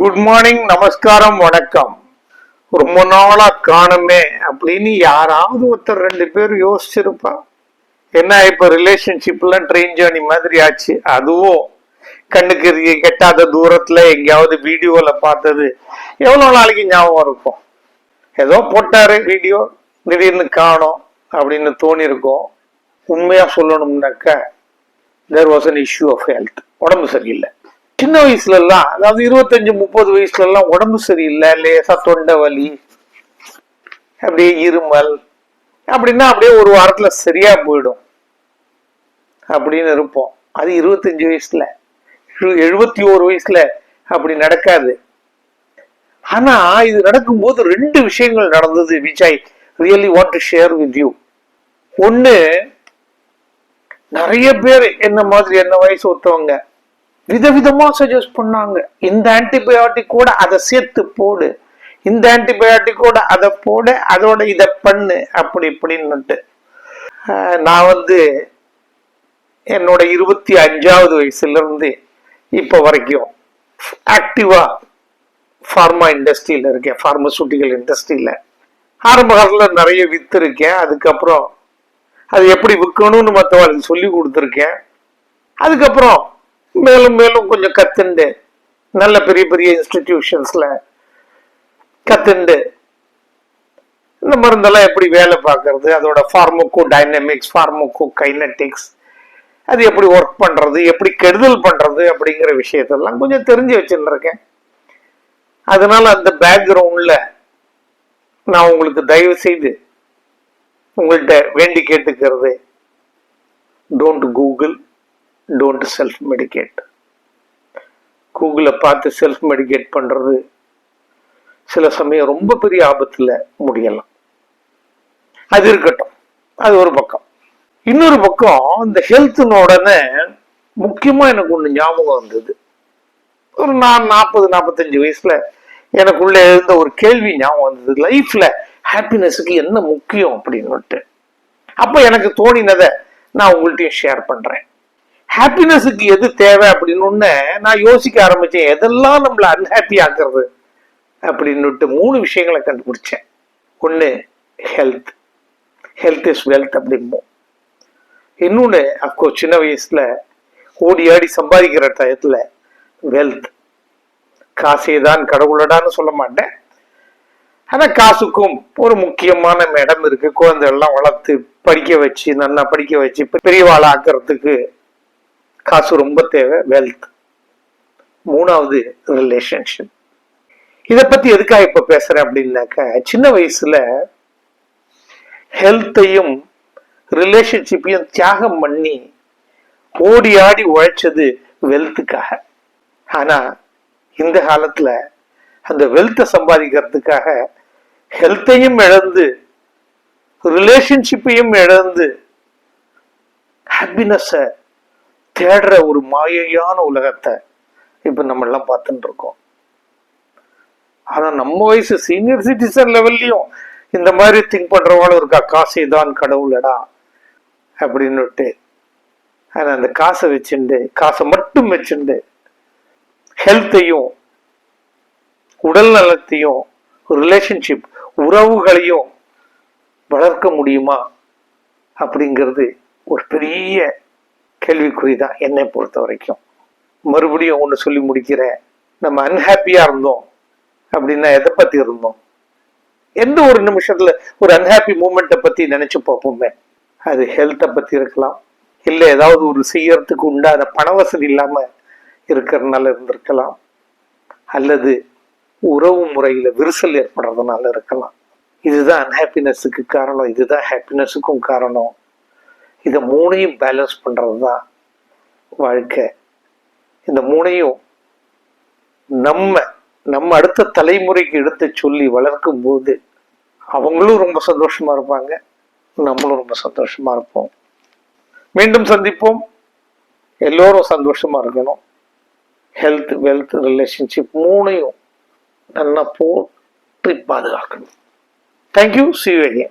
Good morning நமஸ்காரம் வணக்கம். ரொம்ப நாளா காணுமே அப்படின்னு யாராவது ஒருத்தர் ரெண்டு பேர் யோசிச்சிருப்பா. என்ன இப்ப ரிலேஷன்ஷிப்லாம் ட்ரெயின் ஜேர்னி மாதிரி ஆச்சு? அதுவும் கண்ணுக்கு கெட்டாத தூரத்துல எங்கேயாவது வீடியோல பார்த்தது எவ்வளவு நாளைக்கு ஞாபகம் இருக்கும்? ஏதோ போட்டாரு வீடியோ திடீர்னு காணோம் அப்படின்னு தோணிருக்கோம் உண்மையா சொல்லணும்னாக்க there was an issue of health உடம்பு சரியில்லை. சின்ன வயசுல எல்லாம் அதாவது இருபத்தஞ்சு முப்பது வயசுல எல்லாம் உடம்பு சரியில்லை லேசா தொண்டை வலி அப்படியே இருமல் அப்படின்னா அப்படியே ஒரு வாரத்துல சரியா போயிடும். அப்படின்னு இருப்போம். அது இருபத்தஞ்சு வயசுல. எழுபத்தி ஓரு வயசுல அப்படி நடக்காது. ஆனா இது நடக்கும்போது ரெண்டு விஷயங்கள் நடந்தது which I really want to share with you ஒன்னு நிறைய பேர் என்ன மாதிரி என்ன வயசு ஒருத்தவங்க விதவிதமா சஜஸ்ட் பண்ணாங்க. இந்த ஆன்டிபயோட்டிக் கூட அதை சேர்த்து போடு. இந்த ஆன்டிபயோட்டிக் கூட அதை போடு அதோட இதை பண்ணு அப்படி இப்படின்னுட்டு. நான் வந்து என்னோட இருபத்தி அஞ்சாவது வயசுலேருந்து இப்போ வரைக்கும் ஆக்டிவா ஃபார்மா இண்டஸ்ட்ரியில் இருக்கேன். ஃபார்மசூட்டிக்கல் இண்டஸ்ட்ரியில் ஆரம்ப காலத்தில் நிறைய விற்றுருக்கேன் அதுக்கப்புறம் அது எப்படி விற்கணும்னு மற்றவங்களுக்கு சொல்லி கொடுத்துருக்கேன். அதுக்கப்புறம் மேலும் மேலும் கொஞ்சம் கத்துண்டு நல்ல பெரிய பெரிய இன்ஸ்டிடியூஷன்ஸ்ல கத்துண்டு இந்த மருந்தெல்லாம் எப்படி வேலை பார்க்கறது அதோட ஃபார்முக்கோ டைனமிக்ஸ் ஃபார்முக்கோ கைனட்டிக்ஸ் அது எப்படி ஒர்க் பண்றது எப்படி கெடுதல் பண்றது அப்படிங்கிற விஷயத்தெல்லாம் கொஞ்சம் தெரிஞ்சு வச்சுருக்கேன் அதனால அந்த பேக்ரவுண்ட்ல நான் உங்களுக்கு தயவு செய்து உங்கள்கிட்ட வேண்டி கேட்டுக்கிறது don't Google don't self medicate கூகுளை பார்த்து செல்ஃப் மெடிகேட் பண்ணுறது சில சமயம் ரொம்ப பெரிய ஆபத்தில் முடியலாம். அது இருக்கட்டும். அது ஒரு பக்கம். இன்னொரு பக்கம் இந்த ஹெல்த்துன்னு உடனே முக்கியமாக எனக்கு ஒன்று ஞாபகம் வந்தது. ஒரு நான் நாற்பது நாற்பத்தஞ்சு வயசில் எனக்குள்ளே இருந்த ஒரு கேள்வி ஞாபகம் வந்தது. லைஃப்பில் ஹாப்பினஸுக்கு என்ன முக்கியம்? அப்படின்னுட்டு அப்போ எனக்கு தோணினதை நான் உங்கள்கிட்டயும் ஷேர் பண்ணுறேன் ஹாப்பினஸுக்கு எது தேவை அப்படின்னு நான் யோசிக்க ஆரம்பித்தேன் எதெல்லாம் நம்மளை அன்ஹாப்பி ஆக்குறது அப்படின்னுட்டு மூணு விஷயங்களை கண்டுபிடிச்சேன். ஒன்று ஹெல்த் ஹெல்த் இஸ் வெல்த் அப்படிம்போம் இன்னொன்று அப்கோர்ஸ் சின்ன வயசில் ஓடி ஆடி சம்பாதிக்கிற டயத்தில் வெல்த் காசே தான் கடவுளடான்னு சொல்ல மாட்டேன். ஆனால் காசுக்கும் ஒரு முக்கியமான இடம் இருக்குது குழந்தைகள்லாம் வளர்த்து படிக்க வச்சு நல்லா படிக்க வச்சு பெரியவாள் ஆக்குறதுக்கு காசு ரொம்ப தேவை வெல்த் மூணாவது ரிலேஷன்ஷிப் இதை பத்தி எதுக்காக இப்ப பேசுறேன் அப்படின்னாக்க சின்ன வயசுல ஹெல்த்தையும் ரிலேஷன்ஷிப்பையும் தியாகம் பண்ணி ஓடி ஆடி உழைச்சது வெல்த்துக்காக ஆனா இந்த காலத்துல அந்த வெல்த்தை சம்பாதிக்கிறதுக்காக ஹெல்த்தையும் இழந்து ரிலேஷன்ஷிப்பையும் இழந்து ஹாப்பினஸ்ஸை தேடுற ஒரு மாயையான உலகத்தை இப்போ நம்ம எல்லாம் பார்த்துட்டு இருக்கோம். ஆனால் நம்ம வயசு சீனியர் சிட்டிசன் லெவல்லையும் இந்த மாதிரி திங்க் பண்ணுறவங்களும் இருக்கா? காசை தான் கடவுளடா அப்படின்னுட்டு. ஆனால் அந்த காசை வச்சுண்டு காசை மட்டும் வச்சுண்டு ஹெல்த்தையும் உடல் நலத்தையும் ரிலேஷன்ஷிப் உறவுகளையும் வளர்க்க முடியுமா? அப்படிங்கிறது ஒரு பெரிய கேள்விக்குறி தான் என்னை பொறுத்த வரைக்கும் மறுபடியும் ஒன்று சொல்லி முடிக்கிறேன். நம்ம அன்ஹாப்பியாக இருந்தோம் அப்படின்னா எதை பற்றி இருந்தோம்? எந்த ஒரு நிமிஷத்தில் ஒரு அன்ஹாப்பி மூமெண்ட்டை பற்றி நினச்சி பார்ப்போமே. அது ஹெல்த்தை பற்றி இருக்கலாம். இல்லை ஏதாவது ஒரு செய்யறதுக்கு உண்டான பண வசதி இல்லாமல் இருக்கிறதுனால இருந்திருக்கலாம். அல்லது உறவு முறையில் விரிசல் ஏற்படுறதுனால இருக்கலாம். இதுதான் அன்ஹாப்பினஸுக்கு காரணம். இதுதான் ஹாப்பினஸுக்கும் காரணம். இதை மூணையும் பேலன்ஸ் பண்ணுறது தான் வாழ்க்கை. இந்த மூணையும் நம்ம நம்ம அடுத்த தலைமுறைக்கு எடுத்து சொல்லி வளர்க்கும் போது அவங்களும் ரொம்ப சந்தோஷமா இருப்பாங்க நம்மளும் ரொம்ப சந்தோஷமா இருப்போம். மீண்டும் சந்திப்போம். எல்லோரும் சந்தோஷமா இருக்கணும். ஹெல்த் வெல்த் ரிலேஷன்ஷிப் மூணையும் நல்லா போற்றி பாதுகாக்கணும். Thank you see you again.